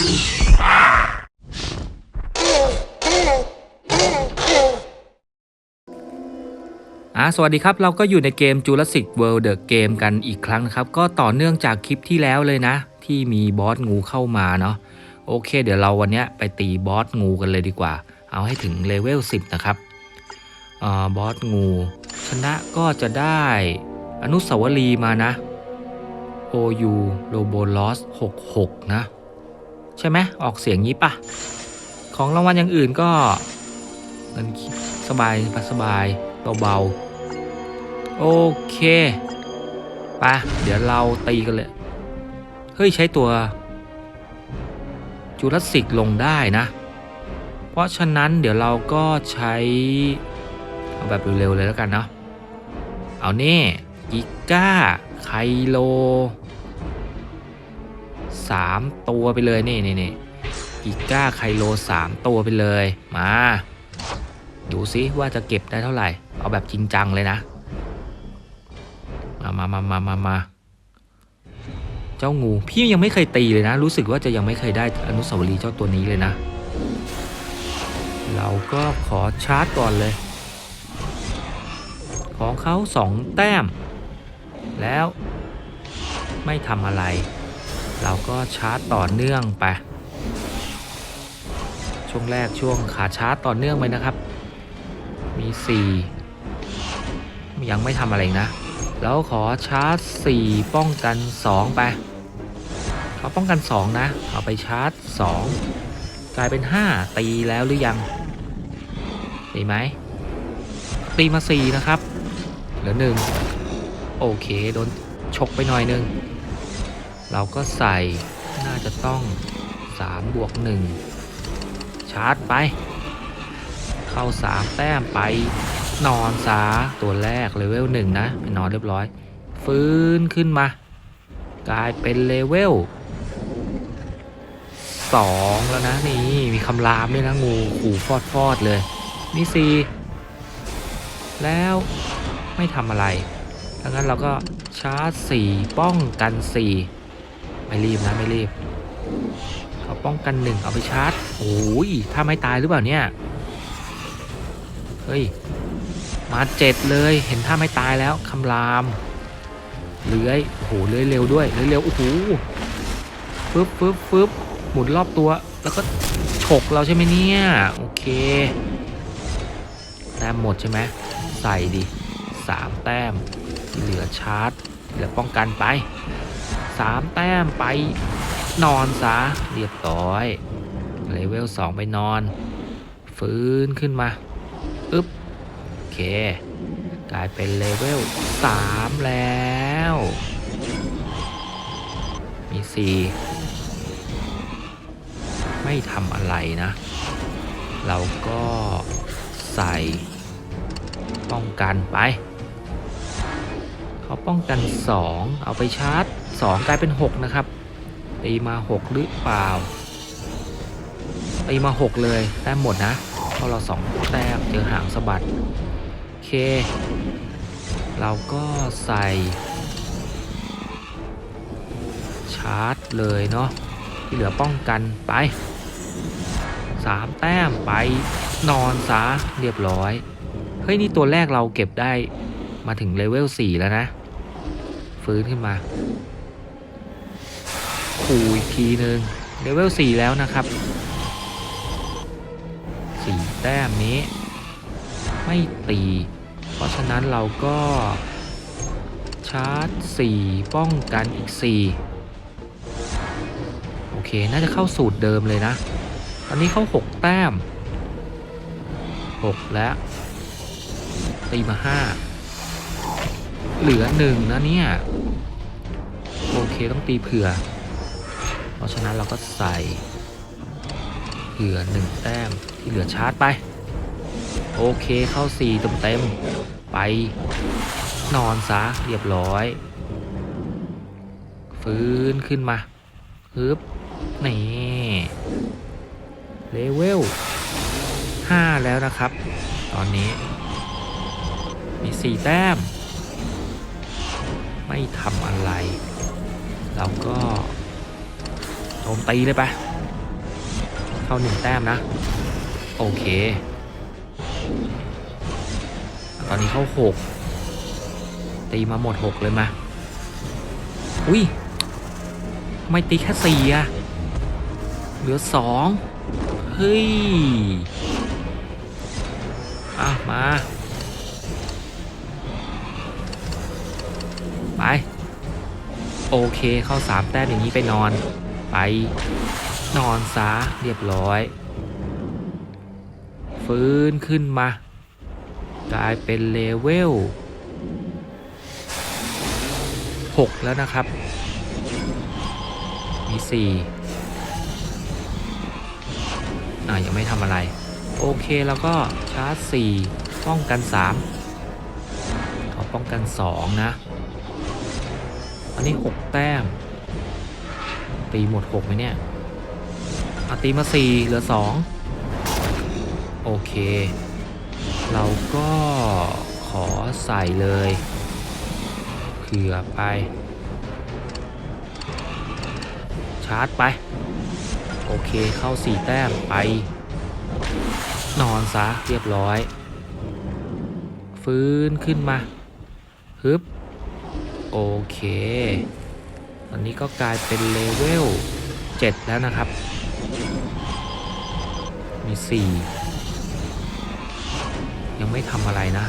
อ่าสวัสดีครับ เราก็อยู่ในเกม Jurassic World The Game กันอีกครั้งนะครับ ก็ต่อเนื่องจากคลิปที่แล้วเลยนะ ที่มีบอสงูเข้ามาเนาะโอเค เดี๋ยวเราวันนี้ไปตีบอสงูกันเลยดีกว่า เอาให้ถึงเลเวล 10 นะครับอ่าบอสงู ชนะก็จะได้อนุสาวรีย์มานะ OU Robolos 66 นะ ใช่ไหมออกเสียงงี้ปะของรางวัลอย่างอื่นก็เงินสบายสบายเบาๆโอเคปะเดี๋ยวเราตีกันเลย เฮ้ย ใช้ตัวจูราสสิกลงได้นะ เพราะฉะนั้นเดี๋ยวเราก็ใช้ เอาแบบเร็วๆเลยแล้วกันเนาะเอานี่กิก้า ไคโล สามตัวไปเลยนี่นี่นี่กิก้าไคโลสามตัวไปเลยมาดูซิว่าจะเก็บได้เท่าไหร่ เอาแบบจริงจังเลยนะ มามามามามามาเจ้างูพี่ยังไม่เคยตีเลยนะ รู้สึกว่าจะยังไม่เคยได้อนุสาวรีย์เจ้าตัวนี้เลยนะ เราก็ขอชาร์จก่อนเลย ของเขาสองแต้ม แล้วไม่ทำอะไร เราก็ชาร์จต่อเนื่องไป ช่วงแรกช่วงขาชาร์จต่อเนื่องไปนะครับ มี 4 ยังไม่ทำอะไรนะ แล้วขอชาร์จ 4 ป้องกัน 2 ไปเขาป้องกัน 2 นะ เอาไปชาร์จ 2 กลายเป็น 5 ตีแล้วหรือยังตีไหมตีมา 4 นะครับ เหลือ 1 โอเค โดน ชกไปหน่อยนึง เราก็ใส่น่าจะต้อง3บวก1ชาร์จไป เข้าสามแต้มไปนอนซาตัวแรกเลเวลหนึ่งนะไปนอนเรียบร้อย ฟื้นขึ้นมา กลายเป็นเลเวลสองแล้วนะนี่มีคำรามด้วยนะงูขู่ฟอดฟอดเลยนี่สี่แล้วไม่ทำอะไรดังนั้นเราก็ชาร์จสี่ป้องกันสี่ ไม่รีบนะไม่รีบเขาป้องกันหนึ่งเอาไปชาร์จโอ้ยถ้าไม่ตายหรือเปล่าเนี่ยเฮ้ยมาเจ็ดเลยเห็นท่าไม่ตายแล้วคำรามเลื้อยโอ้โหเลื้อยเร็วด้วยเลื้อยเร็วโอ้โหฟึบฟึบฟึบหมุนรอบตัวแล้วก็ฉกเราใช่ไหมเนี่ยโอเคแต้มหมดใช่ไหมใส่ดิสามแต้มเหลือชาร์จเหลือป้องกันไป สามแต้มไปนอนซะเรียบร้อยเลเวลสองไปนอน ฟื้นขึ้นมาอึ๊บโอเค กลายเป็นเลเวล3 แล้ว มี 4 ไม่ทำอะไรนะ เราก็ใส่ป้องกันไป เขาป้องกัน 2 เอาไปชาร์จ 2 กลายเป็น 6 นะครับ ตีมา 6 หรือเปล่า ตีมา 6 เลยแต้มหมดนะเพราะเราสองแต้มเจอหางสะบัด โอเค เราก็ใส่ ชาร์จเลยเนาะที่เหลือป้องกันไปสามแต้มไปนอนซะเรียบร้อย เฮ้ย นี่ตัวแรกเราเก็บได้มาถึงเลเวล 4 แล้วนะ ฟื้นขึ้นมาขู่อีกทีนึงเลเวล4แล้วนะครับสี่แต้มนี้ ไม่ตี เพราะฉะนั้นเราก็ ชาร์จ 4 ป้องกันอีก 4 โอเค น่าจะเข้าสูตรเดิมเลยนะ ตอนนี้เข้า 6 แต้ม 6 แล้ว ตีมา 5 เหลือ1นะเนี่ย โอเคต้องตีเผื่อ เพราะฉะนั้นเราก็ใส่เหลือ1แต้มที่เหลือชาร์จไป โอเคเข้า4เต็มเต็มไป นอนซะเรียบร้อย ฟื้นขึ้นมาฮึบนี่เลเวล5แล้วนะครับ ตอนนี้มี 4 แต้ม ไม่ทำอะไร เราก็โจมตีเลยไปเข้าหนึ่งแต้มนะ โอเค ตอนนี้เข้าหกตีมาหมดหกเลยมา อุ้ยทำไมตีแค่สี่อะเหลือสองเฮ้ย โอเคเข้าสามแต้มอย่างนี้ไปนอน ไป นอนซะเรียบร้อย ฟื้นขึ้นมา กลายเป็นเลเวล6 แล้วนะครับ มี 4 อ่ายังไม่ทำอะไร โอเคแล้วก็ชาร์จ 4 ป้องกัน 3 ขอป้องกัน 2 นะ อันนี้ 6 แต้ม ตีหมด6ไหมเนี่ยอตีมา 4 เหลือ 2 โอเค เราก็ขอใส่เลยเผื่อไป ชาร์จไป โอเคเข้า 4 แต้มไป นอนซะเรียบร้อย ฟื้นขึ้นมาฮึบ โอเค ตอนนี้ก็กลายเป็นเลเวล 7 แล้วนะครับ มี 4 ยังไม่ทำอะไรนะ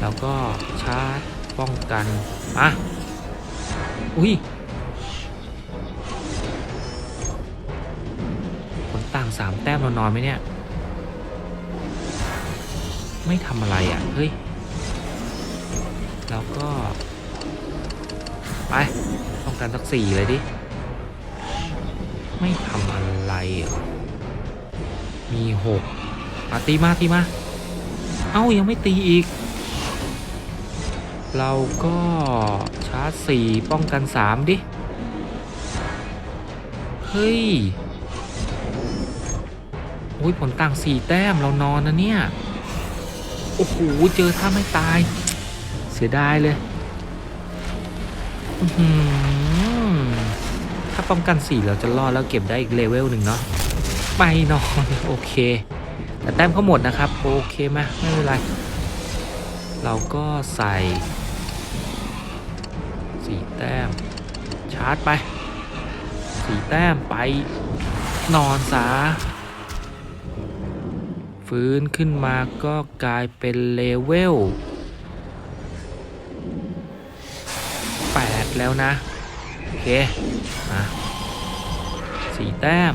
แล้วก็ชาร์จป้องกันอะอุ้ยผลต่าง 3 แต้มเรานอนไหมเนี่ย ไม่ทำอะไรอะ่ะ เฮ้ย แล้วก็ ไปป้องกันสักสี่เลยดิ ไม่ทำอะไรมีหกมาตีมาตีมา เอ้า ยังไม่ตีอีก เราก็ชาร์จสี่ป้องกันสามดิ เฮ้ย โอ้ยผลต่างสี่แต้มเรานอนนะเนี่ย โอ้โห เจอท่าไม่ตาย เสียดายเลย ถ้าป้องกันสี่เราจะรอดแล้วเก็บได้อีกเลเวลหนึ่งเนาะไม่นอนโอเค แต่แต้มเขาหมดนะครับ โอเคมาไม่เป็นไร เราก็ใส่สี่แต้ม ชาร์จไปสี่แต้มไปนอนซะฟื้นขึ้นมาก็กลายเป็นเลเวล 8 แล้วนะ โอเค มาสี่แต้ม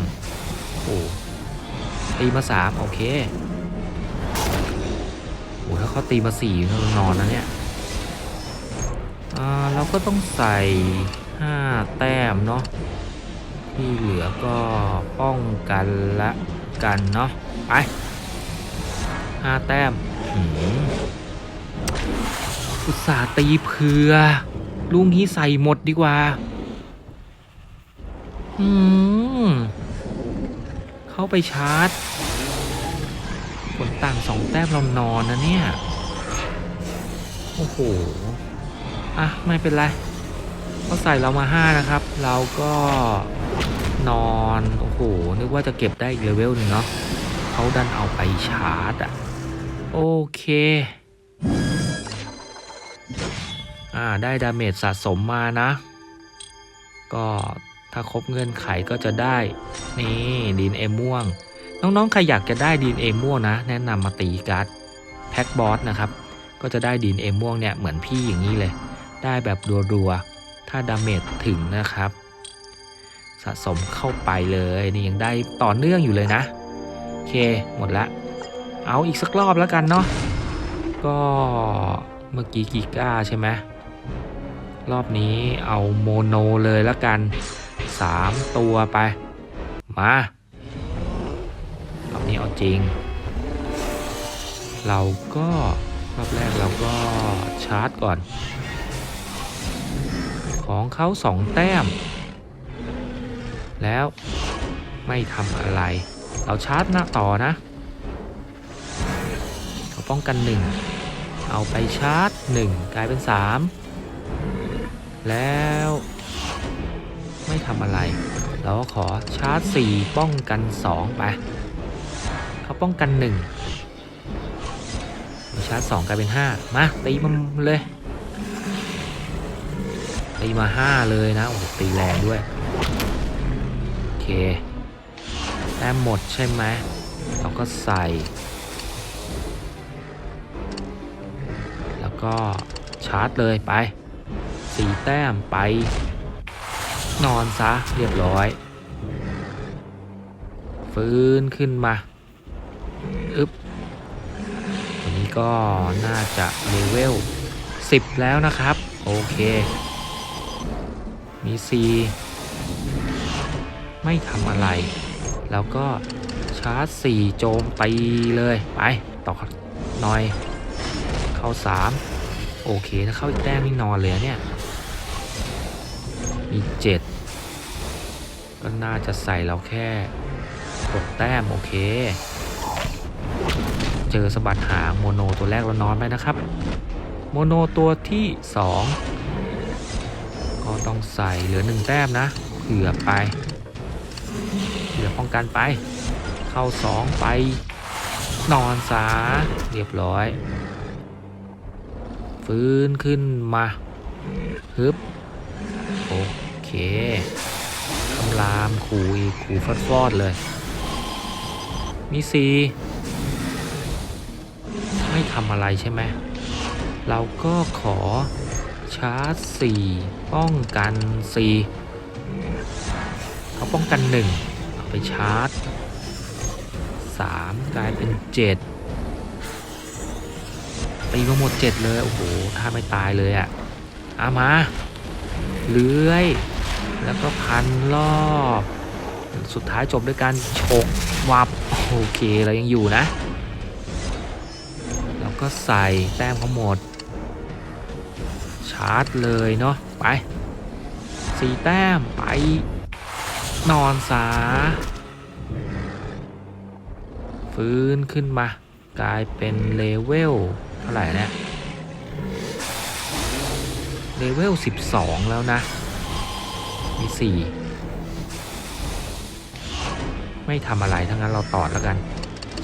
โอ้ตีมา3โอเค โอ้ถ้าเขาตีมา4เรานอนนะเนี่ยอ่าเราก็ต้องใส่5แต้มเนาะที่เหลือก็ป้องกันละกันเนาะไป5แต้มหืมอุตส่าห์ตีเผื่อ ลุงนี้ใส่หมดดีกว่า อืม เข้าไปชาร์จ ผลต่างสองแต้มเรานอนนะเนี่ย โอ้โห อะ ไม่เป็นไรเขาใส่เรามาห้านะครับ เราก็นอน โอ้โห นึกว่าจะเก็บได้อีกเลเวลหนึ่งเนาะเขาดันเอาไปชาร์จอะโอเค อ่าได้ดาเมจสะสมมานะ ก็ถ้าครบเงื่อนไขก็จะได้ นี่ดีนเอม่วง น้องๆใครอยากจะได้ดีนเอม่วงนะ แนะนำมาตีการ์ดแพ็กบอสนะครับ ก็จะได้ดีนเอม่วงเนี่ยเหมือนพี่อย่างนี้เลย ได้แบบรัวๆ ถ้าดาเมจถึงนะครับ สะสมเข้าไปเลยนี่ยังได้ต่อเนื่องอยู่เลยนะโอเคหมดละเอาอีกสักรอบแล้วกันเนาะก็เมื่อกี้กีก้าใช่ไหม รอบนี้เอาโมโนเลยแล้วกัน 3 ตัวไป มารอบนี้เอาจริง เราก็รอบแรกเราก็ชาร์จก่อน ของเขาสองแต้ม แล้วไม่ทำอะไร เราชาร์จหน้าต่อนะ เขาป้องกันหนึ่งเอาไปชาร์จหนึ่งกลายเป็นสาม แล้ว ไม่ทำอะไร เราก็ขอชาร์จสี่ป้องกันสองไปเขาป้องกันหนึ่งชาร์จสองกลายเป็นห้ามาตีมันเลย ตีมาห้าเลยนะ โอ้โหตีแรงด้วย โอเคแต้มหมดใช่ไหมเราก็ใส่ แล้วก็ชาร์จเลยไป สีแต้มไป นอนซะเรียบร้อย ฟื้นขึ้นมาอึบตัวนี้ก็น่าจะเลเวล 10 แล้วนะครับ โอเค มี C ไม่ทำอะไร แล้วก็ชาร์จ 4 โจมตีเลย ไป ต่อหน่อย เข้า 3 โอเค ถ้าเข้าอีกแต้มนี่นอนเลยอเนี่ย มี7ก็น่าจะใส่เราแค่6แต้ม โอเค เจอสะบัดหางโมโนตัวแรกเรานอนไปนะครับ โมโนตัวที่2ก็ต้องใส่เหลือ1แต้มนะเผื่อไปเหลือป้องกันไป เข้า2ไป นอนซาเรียบร้อย ฟื้นขึ้นมาฮึบโอเค คำรามขู่อีกขู่ฟอดฟอดเลย มีสีไม่ทำอะไรใช่ไหม เราก็ขอชาร์จสี่ป้องกันสี่เขาป้องกันหนึ่งเอาไปชาร์จสามกลายเป็นเจ็ดตีมาหมดเจ็ดเลย โอ้โห ถ้าไม่ตายเลยอะ่ะเอามา เลื้อย แล้วก็พันรอบ สุดท้ายจบด้วยการฉกวับ โอเคเรายังอยู่นะ แล้วก็ใส่แต้มเขาหมด ชาร์จเลยเนาะไปสีแต้มไปนอนสา ฟื้นขึ้นมา กลายเป็นเลเวลเท่าไหร่เนี่ยเลเวล 12 แล้วนะ มี4ไม่ทำอะไรทั้งนั้นเราตอดแล้วกัน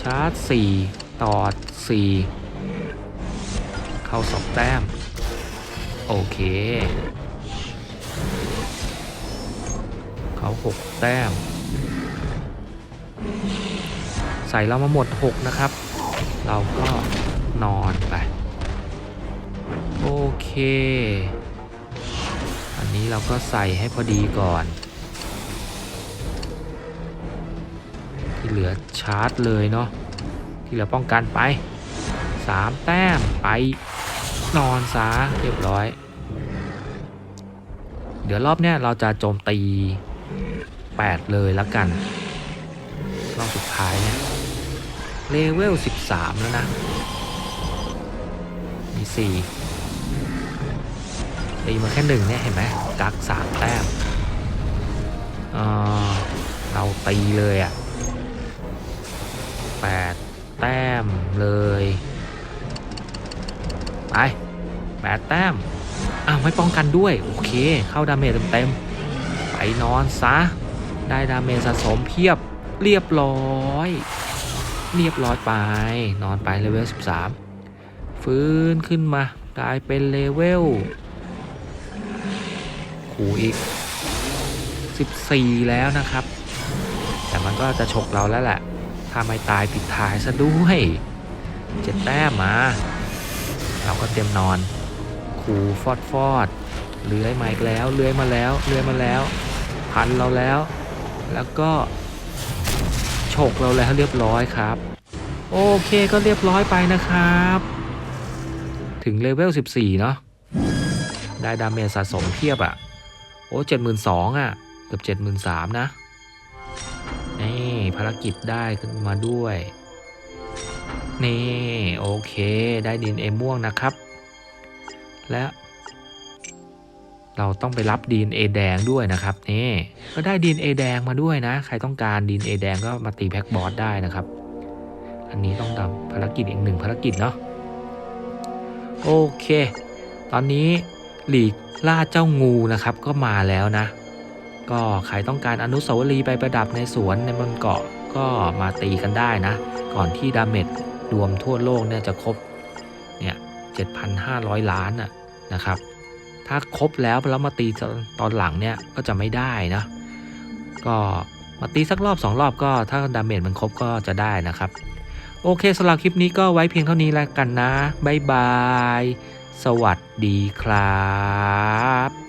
ชาร์จ4ตอด4เข้า2แต้ม โอเค เขา6แต้ม ใส่เรามาหมด6นะครับ เราก็นอนไป โอเค นี้เราก็ใส่ให้พอดีก่อน ที่เหลือชาร์จเลยเนาะที่เหลือป้องกันไป 3 แต้มไปนอนซะเรียบร้อย เดี๋ยวรอบเนี้ยเราจะโจมตี 8 เลยแล้วกัน รอบสุดท้ายเนี่ยเลเวล 13 แล้วนะ มี 4 ตีมาแค่หนึ่งเนี่ยเห็นไหมกักสามแต้มเออเราตีเลยอะ่ะแปดแต้มเลยไปแปดแต้มอ้าวไม่ป้องกันด้วย โอเค เข้าดาเมจเต็มๆไปนอนซะ ได้ดาเมจสะสมเพียบเรียบร้อย เรียบร้อยไป นอนไปเลเวล 13 ฟื้นขึ้นมา กลายเป็นเลเวล ขู่อีก 14 แล้วนะครับ แต่มันก็จะฉกเราแล้วแหละถ้าไม่ตายปิดท้ายซะด้วยเจ็ดแต้มมา เราก็เตรียมนอนขู่ฟอดฟอดเลื้อยมาอีกแล้วเลื้อยมาแล้วเลื้อยมาแล้ว พันเราแล้ว แล้วก็ฉกเราแล้วเรียบร้อยครับ โอเคก็เรียบร้อยไปนะครับ ถึงเลเวล 14 เนาะได้ดาเมจสะสมเพียบอะ่ะ โอ้เจ็ดหมื่นสองอะ เกือบเจ็ดหมื่นสามนะ นี่ภารกิจได้ขึ้นมาด้วย นี่ โอเค ได้ดินเอม่วงนะครับ และ เราต้องไปรับดีนเอแดงด้วยนะครับ นี่ ก็ได้ดีนเอแดงมาด้วยนะ ใครต้องการดีนเอแดงก็มาตีแพ็กบอสได้นะครับ อันนี้ต้องทำภารกิจอีกหนึ่งภารกิจเนาะ โอเค ตอนนี้ หลีกล่าเจ้างูนะครับ ก็มาแล้วนะ ก็ใครต้องการอนุสาวรีย์ไปประดับในสวนในบนเกาะก็มาตีกันได้นะ ก่อนที่ดาเมจรวมทั่วโลกเนี่ยจะครบเนี่ย7,500 ล้านน่ะนะครับ ถ้าครบแล้วแล้วมาตีตอนหลังเนี่ยก็จะไม่ได้นะก็มาตีสักรอบสองรอบก็ถ้าดาเมจมันครบก็จะได้นะครับ โอเคสำหรับคลิปนี้ก็ไว้เพียงเท่านี้แล้วกันนะ บ๊ายบาย สวัสดี ดีครับ